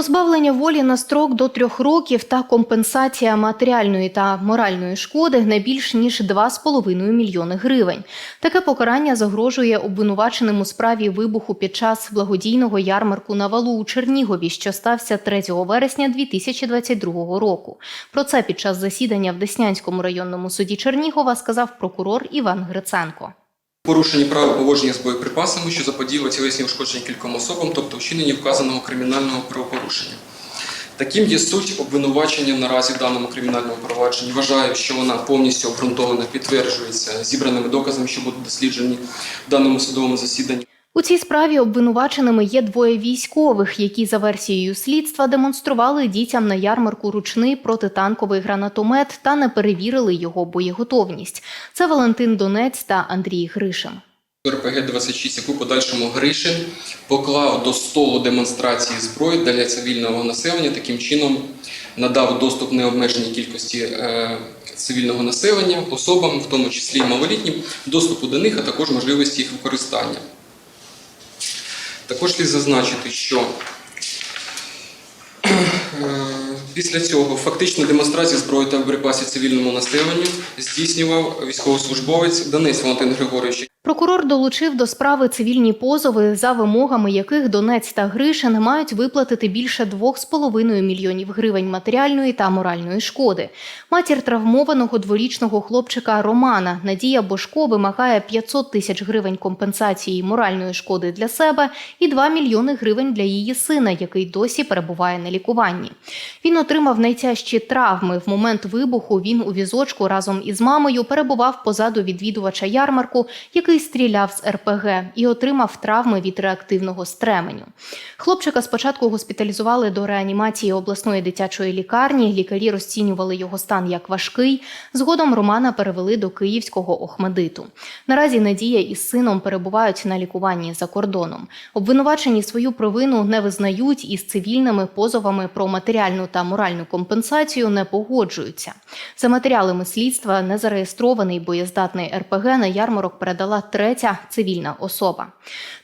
Позбавлення волі на строк до трьох років та компенсація матеріальної та моральної шкоди не більш ніж 2,5 мільйони гривень. Таке покарання загрожує обвинуваченим у справі вибуху під час благодійного ярмарку на валу у Чернігові, що стався 3 вересня 2022 року. Про це під час засідання в Деснянському районному суді Чернігова сказав прокурор Іван Гриценко. Порушені правил поводження з боєприпасами, що заподіяло тілесні ушкодження кільком особам, тобто вчинені вказаного кримінального правопорушення. Таким є суть обвинувачення наразі в даному кримінальному провадженні. Вважаю, що вона повністю обґрунтована, підтверджується зібраними доказами, що будуть досліджені в даному судовому засіданні. У цій справі обвинуваченими є двоє військових, які за версією слідства демонстрували дітям на ярмарку ручний протитанковий гранатомет та не перевірили його боєготовність. Це Валентин Донець та Андрій Гришин. РПГ-26, яку подальшому Гришин поклав до столу демонстрації зброї для цивільного населення, таким чином надав доступ необмеженій кількості е, цивільного населення, особам, в тому числі й малолітнім, доступу до них, а також можливості їх використання. Також слід зазначити, що після цього фактично демонстрацію зброї та боєприпасів цивільному населенню здійснював військовослужбовець Донець Валентин Григорович, Прокурор долучив до справи цивільні позови, за вимогами яких Донець та Гришин мають виплатити більше 2,5 мільйонів гривень матеріальної та моральної шкоди. Матір травмованого дворічного хлопчика Романа Надія Бошко вимагає 500 тисяч гривень компенсації моральної шкоди для себе і 2 мільйони гривень для її сина, який досі перебуває на лікуванні. Він отримав найтяжчі травми. В момент вибуху він у візочку разом із мамою перебував позаду відвідувача ярмарку, який стріляв з РПГ і отримав травми від реактивного стременю. Хлопчика спочатку госпіталізували до реанімації обласної дитячої лікарні. Лікарі розцінювали його стан як важкий. Згодом Романа перевели до Київського Охмадиту. Наразі Надія із сином перебувають на лікуванні за кордоном. Обвинувачені свою провину не визнають і з цивільними позовами про матеріальну та моральну компенсацію не погоджуються. За матеріалами слідства незареєстрований боєздатний РПГ на ярмарок передала третя цивільна особа.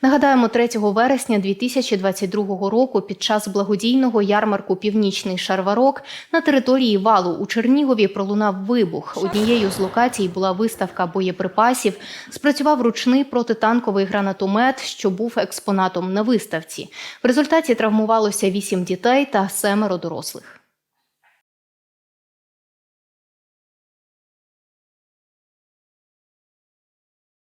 Нагадаємо, 3 вересня 2022 року під час благодійного ярмарку Північний Шарварок на території валу у Чернігові пролунав вибух. Однією з локацій була виставка боєприпасів. Спрацював ручний протитанковий гранатомет, що був експонатом на виставці. В результаті травмувалося вісім дітей та семеро дорослих.